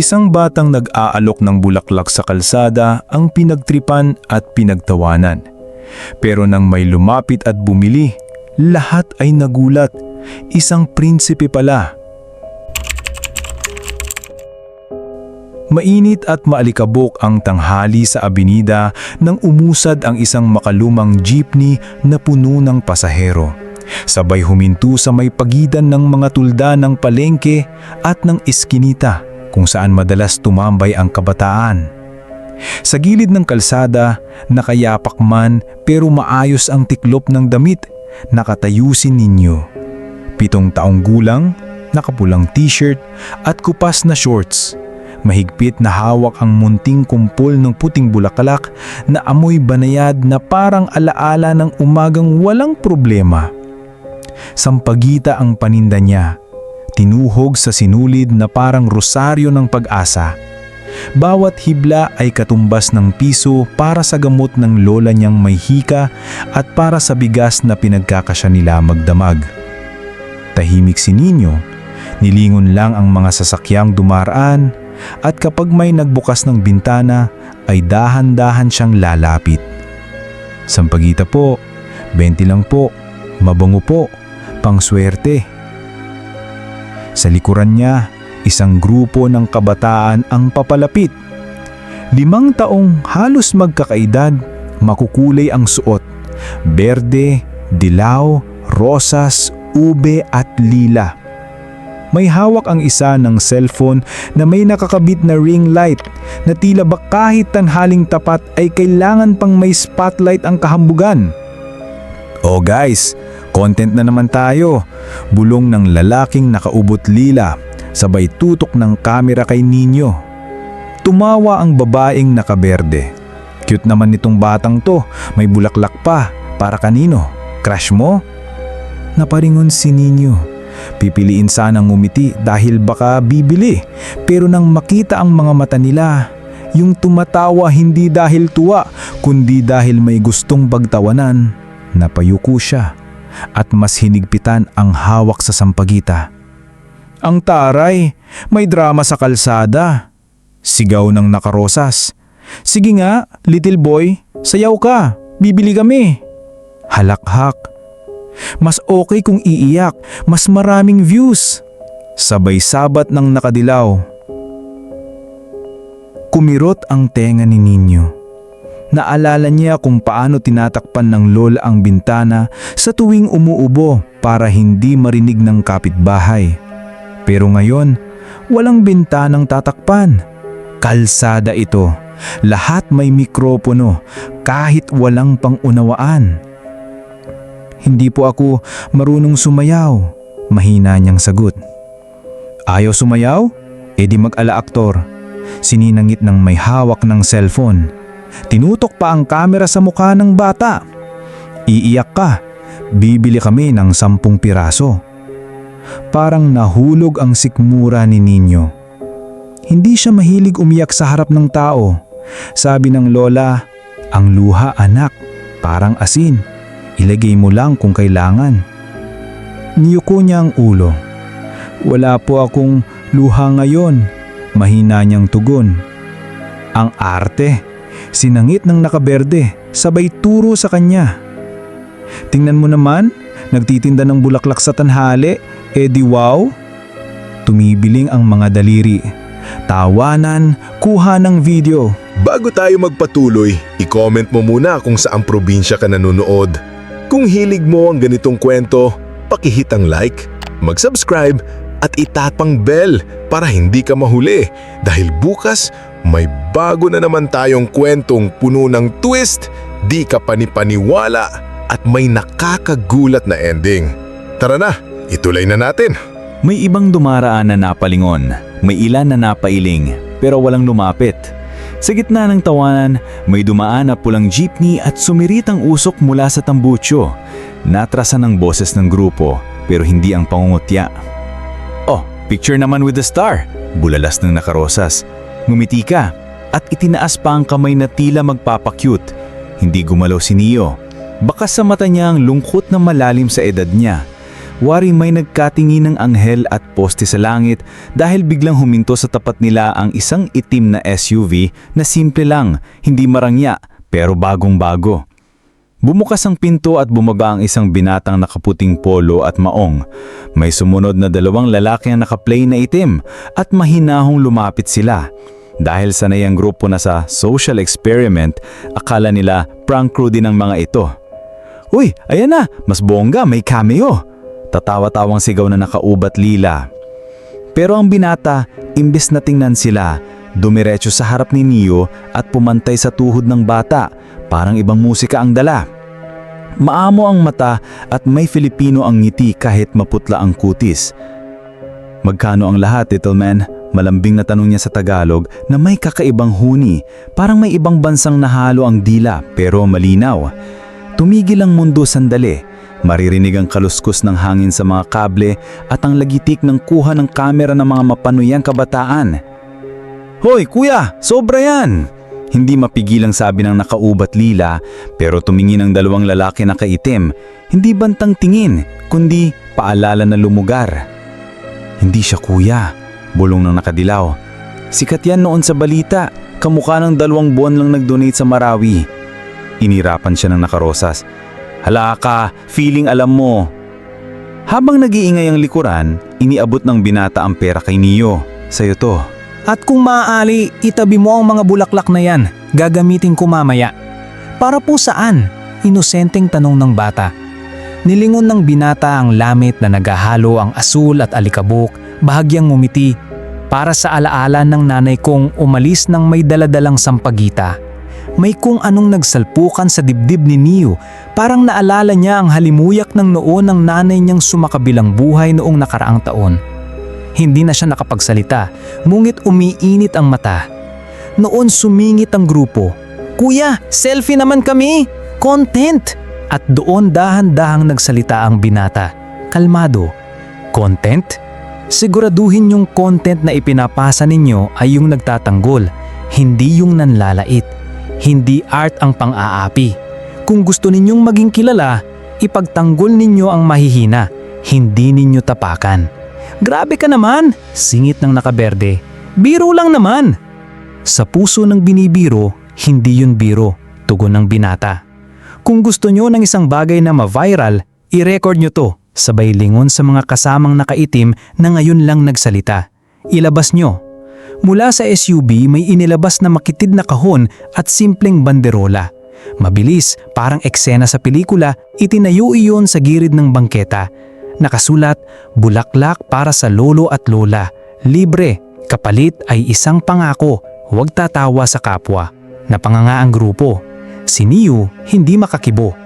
Isang batang nag-aalok ng bulaklak sa kalsada ang pinagtripan at pinagtawanan. Pero nang may lumapit at bumili, lahat ay nagulat. Isang prinsipe pala. Mainit at maalikabok ang tanghali sa abinida nang umusad ang isang makalumang jeepney na puno ng pasahero. Sabay huminto sa may pagitan ng mga tulda ng palengke at ng eskinita kung saan madalas tumambay ang kabataan. Sa gilid ng kalsada, nakayapak man pero maayos ang tiklop ng damit, nakatayo si Ninyo. Pitong taong gulang, nakapulang t-shirt at kupas na shorts. Mahigpit na hawak ang munting kumpol ng puting bulaklak na amoy banayad na parang alaala ng umagang walang problema. Sampagita ang paninda niya, tinuhog sa sinulid na parang rosaryo ng pag-asa. Bawat hibla ay katumbas ng piso para sa gamot ng lola niyang may hika at para sa bigas na pinagkakasya nila magdamag. Tahimik si Nino, nilingon lang ang mga sasakyang dumaraan at kapag may nagbukas ng bintana ay dahan-dahan siyang lalapit. Sampagita po, 20 lang po, mabango po, pangswerte. Sa likuran niya, isang grupo ng kabataan ang papalapit. Limang taong halos magkakaedad, makukulay ang suot. Berde, dilaw, rosas, ube at lila. May hawak ang isa ng cellphone na may nakakabit na ring light na tila ba kahit tanhaling tapat ay kailangan pang may spotlight ang kahambugan. Guys, content na naman tayo. Bulong ng lalaking nakaubot lila, sabay tutok ng kamera kay Nino. Tumawa ang babaeng nakaberde. Cute naman nitong batang to, may bulaklak pa. Para kanino? Crush mo? Naparingon si Nino. Pipiliin sanang ngumiti dahil baka bibili. Pero nang makita ang mga mata nila, yung tumatawa hindi dahil tuwa, kundi dahil may gustong bagtawanan, napayuko siya at mas hinigpitan ang hawak sa sampagita. Ang taray, may drama sa kalsada. Sigaw ng nakarosas. Sige nga, little boy, sayaw ka, bibili kami. Halakhak. Mas okay kung iiyak, mas maraming views. Sabay sabat ng nakadilaw. Kumirot ang tenga ni Ninyo. Naalala niya kung paano tinatakpan ng lola ang bintana sa tuwing umuubo para hindi marinig ng kapitbahay. Pero ngayon, walang bintanang tatakpan. Kalsada ito. Lahat may mikropono kahit walang pangunawaan. Hindi po ako marunong sumayaw, mahina niyang sagot. Ayaw sumayaw? E di mag-ala aktor. Sininangit ng may hawak ng cellphone. Tinutok pa ang kamera sa mukha ng bata. Iiyak ka, bibili kami ng sampung piraso. Parang nahulog ang sikmura ni Nino. Hindi siya mahilig umiyak sa harap ng tao. Sabi ng lola, ang luha anak, parang asin. Ilagay mo lang kung kailangan. Niyuko niya ang ulo. Wala po akong luha ngayon. Mahina niyang tugon. Ang arte. Sinangit ng nakaberde, sabay turo sa kanya. Tingnan mo naman, nagtitinda ng bulaklak sa tanhali, eh di wow. Tumibiling ang mga daliri. Tawanan, kuha ng video. Bago tayo magpatuloy, i-comment mo muna kung saang probinsya ka nanonood. Kung hilig mo ang ganitong kwento, pakihit ang like, mag-subscribe at itatpang bell para hindi ka mahuli dahil bukas may bago na naman tayong kwentong puno ng twist, di ka panipaniwala at may nakakagulat na ending. Tara na, ituloy na natin. May ibang dumaraan na napalingon, may ilan na napailing, pero walang lumapit. Sa gitna ng tawanan, may dumaan na pulang jeepney at sumirit ang usok mula sa tambucho. Natrasan ang boses ng grupo, pero hindi ang pangungutya. Oh, picture naman with the star, bulalas ng nakarosas. Ngumiti ka, at itinaas pa ang kamay na tila magpapakyut. Hindi gumalaw si Neo. Baka sa mata niya ang lungkot na malalim sa edad niya. wari may nagkatingin ng anghel at poste sa langit dahil biglang huminto sa tapat nila ang isang itim na SUV na simple lang, hindi marangya, pero bagong-bago. Bumukas ang pinto at bumaba ang isang binatang nakaputing polo at maong. May sumunod na dalawang lalaki ang nakaplain na itim at mahinahong lumapit sila. Dahil sanay ang grupo na sa social experiment, akala nila prank crew din ang mga ito. Uy, ayan na, mas bongga, may cameo. Tatawa-tawang sigaw na nakaubat lila. Pero ang binata, imbes na tingnan sila, dumiretso sa harap ni Neo at pumantay sa tuhod ng bata, parang ibang musika ang dala. Maamo ang mata at may Filipino ang ngiti kahit maputla ang kutis. Magkano ang lahat, little man? Malambing na tanong niya sa Tagalog na may kakaibang huni, parang may ibang bansang nahalo ang dila pero malinaw. Tumigil ang mundo sandali. Maririnig ang kaluskos ng hangin sa mga kable at ang lagitik ng kuha ng kamera ng mga mapanuyang kabataan. Hoy, kuya! Sobra yan! Hindi mapigilang sabi ng nakaubat lila pero tumingin ang dalawang lalaki na kaitim. Hindi bantang tingin, kundi paalala na lumugar. Hindi siya kuya, bulong ng nakadilaw. Sikat yan noon sa balita, kamukha ng dalawang buwan lang nag-donate sa Marawi. Inirapan siya ng nakarosas. Hala ka, feeling alam mo. Habang nag-iingay ang likuran, iniabot ng binata ang pera kay Neo. Sa'yo to. At kung maaari, itabi mo ang mga bulaklak na yan. Gagamitin ko mamaya. Para po saan? Inosenteng tanong ng bata. Nilingon ng binata ang lamit na naghahalo ang asul at alikabok, bahagyang ngumiti. Para sa alaala ng nanay kong umalis ng may daladalang sampagita. May kung anong nagsalpukan sa dibdib ni Neo, parang naalala niya ang halimuyak ng noon ng nanay niyang sumakabilang buhay noong nakaraang taon. Hindi na siya nakapagsalita, ngunit umiinit ang mata. Noon sumingit ang grupo. Kuya, selfie naman kami! Content! At doon dahan-dahang nagsalita ang binata. Kalmado. Content? Siguraduhin yung content na ipinapasa ninyo ay yung nagtatanggol, hindi yung nanlalait. Hindi art ang pang-aapi. Kung gusto ninyong maging kilala, ipagtanggol ninyo ang mahihina, hindi ninyo tapakan. Grabe ka naman, singit ng nakaberde. Biro lang naman. Sa puso ng binibiro, hindi yun biro, tugon ng binata. Kung gusto nyo ng isang bagay na ma-viral, i-record nyo to, sabay lingon sa mga kasamang nakaitim na ngayon lang nagsalita. Ilabas nyo. Mula sa SUV may inilabas na makitid na kahon at simpleng banderola. Mabilis, parang eksena sa pelikula, itinayo iyon sa girid ng bangketa. Nakasulat, bulaklak para sa lolo at lola. Libre, kapalit ay isang pangako, huwag tatawa sa kapwa. Napanganga ang grupo. Si Niu hindi makakibo.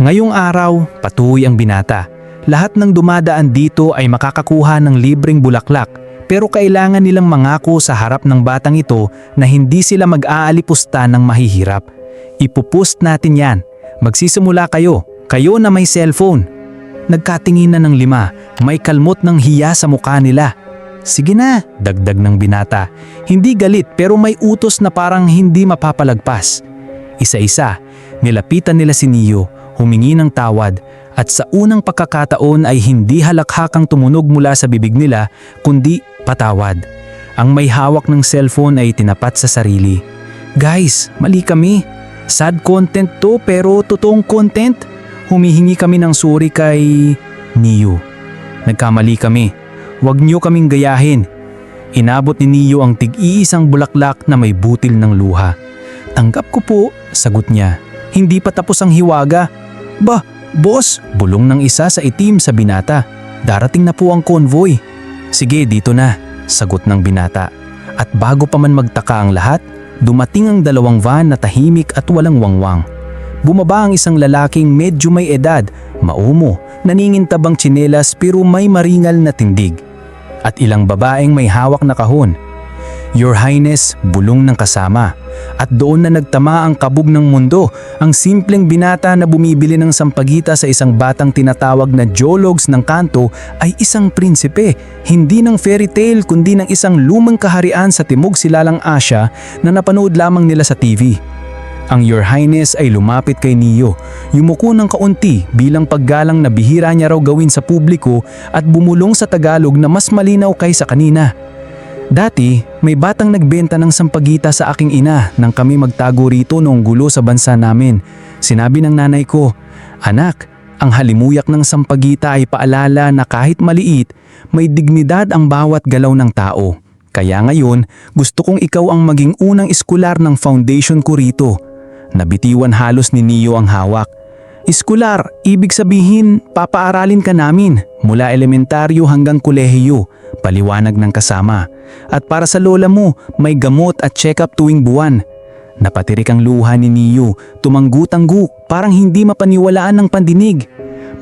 Ngayong araw, patuloy ang binata. Lahat ng dumadaan dito ay makakakuha ng libreng bulaklak pero kailangan nilang mangako sa harap ng batang ito na hindi sila mag-aalipusta ng mahihirap. Ipupost natin yan. Magsisimula kayo, kayo na may cellphone. Nagkatingin na ng lima, may kalmot ng hiya sa mukha nila. Sige na, dagdag ng binata. Hindi galit pero may utos na parang hindi mapapalagpas. Isa-isa, nilapitan nila si Neo, humingi ng tawad at sa unang pagkakataon ay hindi halakhakang tumunog mula sa bibig nila kundi patawad. Ang may hawak ng cellphone ay tinapat sa sarili. Guys, mali kami. Sad content to pero totoong content. Humihingi kami ng sorry kay Neo. Nagkamali kami. Huwag niyo kaming gayahin. Inabot ni Neo ang tig-iisang bulaklak na may butil ng luha. Tanggap ko po, sagot niya. Hindi pa tapos ang hiwaga. Bah, boss, bulong ng isa sa itim sa binata. Darating na po ang convoy. Sige, dito na, sagot ng binata. At bago pa man magtaka ang lahat, dumating ang dalawang van na tahimik at walang wangwang. Bumaba ang isang lalaking medyo may edad, maumo, naningintabang tsinelas pero may maringal na tindig. At ilang babaeng may hawak na kahon. Your Highness, bulong ng kasama. At doon na nagtama ang kabog ng mundo, ang simpleng binata na bumibili ng sampagita sa isang batang tinatawag na geologs ng kanto ay isang prinsipe, hindi ng fairy tale kundi ng isang lumang kaharian sa Timog Silalang Asya na napanood lamang nila sa TV. Ang Your Highness ay lumapit kay Neo, yumuko ng kaunti bilang paggalang na bihira niya raw gawin sa publiko at bumulong sa Tagalog na mas malinaw kaysa kanina. Dati, may batang nagbenta ng sampagita sa aking ina nang kami magtago rito noong gulo sa bansa namin. Sinabi ng nanay ko, Anak, ang halimuyak ng sampagita ay paalala na kahit maliit, may dignidad ang bawat galaw ng tao. Kaya ngayon, gusto kong ikaw ang maging unang eskular ng foundation ko rito. Nabitiwan halos ni Neo ang hawak. Eskular, ibig sabihin, papaaralin ka namin mula elementaryo hanggang kolehiyo, paliwanag ng kasama. At para sa lola mo, may gamot at check-up tuwing buwan. Napatirik ang luha ni Neo, tumanggu-tanggu, parang hindi mapaniwalaan ng pandinig.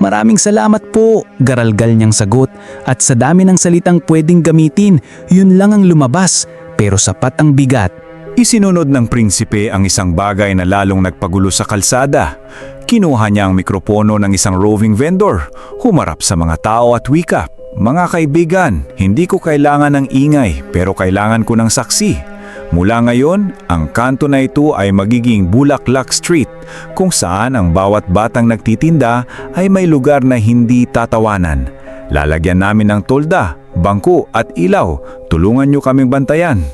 Maraming salamat po, garalgal niyang sagot at sa dami ng salitang pwedeng gamitin, yun lang ang lumabas pero sapat ang bigat. Isinunod ng prinsipe ang isang bagay na lalong nagpagulo sa kalsada. Kinuha niya ang mikropono ng isang roving vendor, humarap sa mga tao at wika. Mga kaibigan, hindi ko kailangan ng ingay pero kailangan ko ng saksi. Mula ngayon, ang kanto na ito ay magiging Bulaklak Street kung saan ang bawat batang nagtitinda ay may lugar na hindi tatawanan. Lalagyan namin ng tolda, bangko at ilaw. Tulungan niyo kaming bantayan.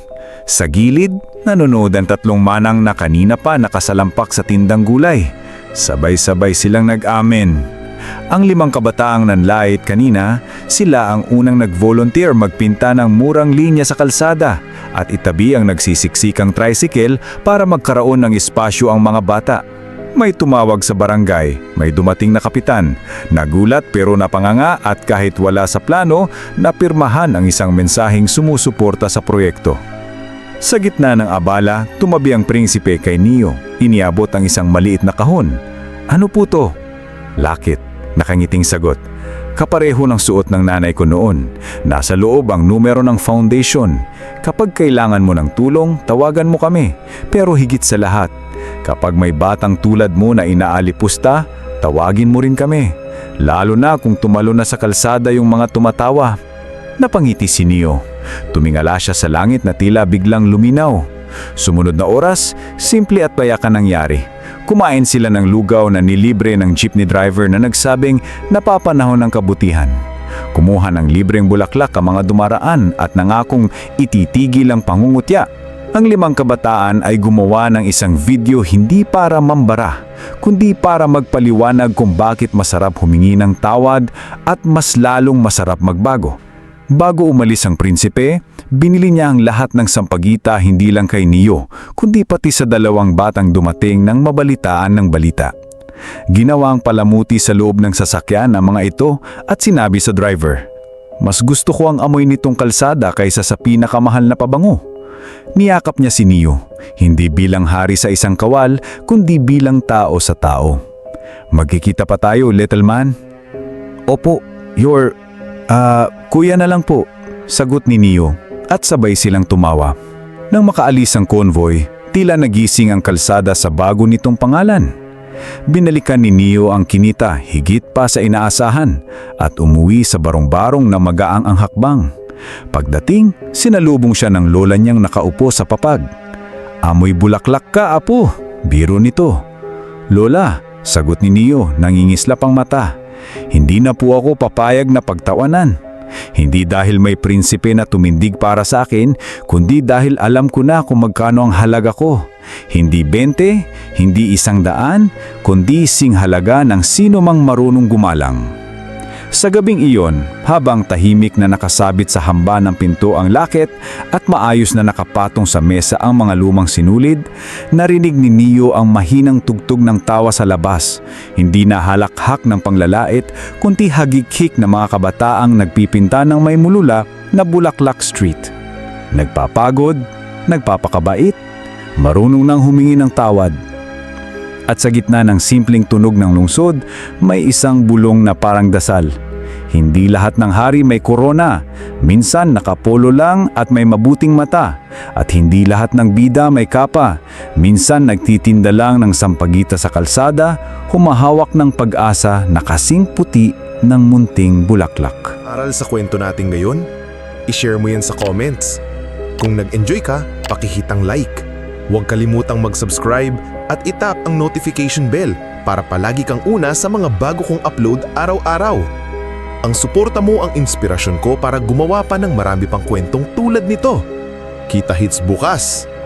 Sa gilid, nanonood ang tatlong manang na kanina pa nakasalampak sa tindang gulay. Sabay-sabay silang nag-amen. Ang limang kabataang nanlait kanina, sila ang unang nag-volunteer magpinta ng murang linya sa kalsada at itabi ang nagsisiksikang tricycle para magkaroon ng espasyo ang mga bata. May tumawag sa barangay, may dumating na kapitan. Nagulat pero napanganga at kahit wala sa plano, napirmahan ang isang mensaheng sumusuporta sa proyekto. Sa gitna ng abala, tumabi ang prinsipe kay Neo. Iniabot ang isang maliit na kahon. Ano po to? Lakit. Nakangiting sagot. Kapareho ng suot ng nanay ko noon. Nasa loob ang numero ng foundation. Kapag kailangan mo ng tulong, tawagan mo kami. Pero higit sa lahat, kapag may batang tulad mo na inaalipusta, tawagin mo rin kami. Lalo na kung tumalo na sa kalsada yung mga tumatawa. Napangiti si Neo. Tumingala siya sa langit na tila biglang luminaw. Sumunod na oras, simple at payak ang nangyari. Kumain sila ng lugaw na nilibre ng jeepney driver na nagsabing napapanahon ng kabutihan. Kumuha ng libreng bulaklak ang mga dumaraan at nangakong ititigil ang pangungutya. Ang limang kabataan ay gumawa ng isang video hindi para mambara, kundi para magpaliwanag kung bakit masarap humingi ng tawad at mas lalong masarap magbago. Bago umalis ang prinsipe, binili niya ang lahat ng sampagita hindi lang kay Neo, kundi pati sa dalawang batang dumating ng mabalitaan ng balita. Ginawa ang palamuti sa loob ng sasakyan ang mga ito at sinabi sa driver, Mas gusto ko ang amoy nitong kalsada kaysa sa pinakamahal na pabango. Niyakap niya si Neo, hindi bilang hari sa isang kawal, kundi bilang tao sa tao. Magkikita pa tayo, little man? Opo, your Ah, kuya na lang po, sagot ni Neo at sabay silang tumawa. Nang makaalis ang convoy, tila nagising ang kalsada sa bago nitong pangalan. Binalikan ni Neo ang kinita higit pa sa inaasahan at umuwi sa barong-barong na magaang ang hakbang. Pagdating, sinalubong siya ng lola niyang nakaupo sa papag. Amoy bulaklak ka, apo. Biro nito. Lola, sagot ni Neo, nangingislap ang mata. Hindi na po ako papayag na pagtawanan. Hindi dahil may prinsipe na tumindig para sa akin, kundi dahil alam ko na kung magkano ang halaga ko. Hindi 20, hindi isang daan, kundi sing halaga ng sino mang marunong gumalang. Sa gabing iyon, habang tahimik na nakasabit sa hamba ng pinto ang lakit at maayos na nakapatong sa mesa ang mga lumang sinulid, narinig ni Neo ang mahinang tugtog ng tawa sa labas. Hindi na halakhak ng panglalait, kundi hagikik na mga kabataang nagpipinta ng may mulula na Bulaklak Street. Nagpapagod, nagpapakabait, marunong nang humingi ng tawad. At sa gitna ng simpleng tunog ng lungsod, may isang bulong na parang dasal. Hindi lahat ng hari may korona. Minsan nakapolo lang at may mabuting mata. At hindi lahat ng bida may kapa. Minsan nagtitinda lang ng sampagita sa kalsada, humahawak ng pag-asa na kasing puti ng munting bulaklak. Aral sa kwento natin ngayon, ishare mo yan sa comments. Kung nag-enjoy ka, pakihitang like. Huwag kalimutang mag-subscribe at itap ang notification bell para palagi kang una sa mga bago kong upload araw-araw. Ang suporta mo ang inspirasyon ko para gumawa pa ng marami pang kwentong tulad nito. Kita hits bukas!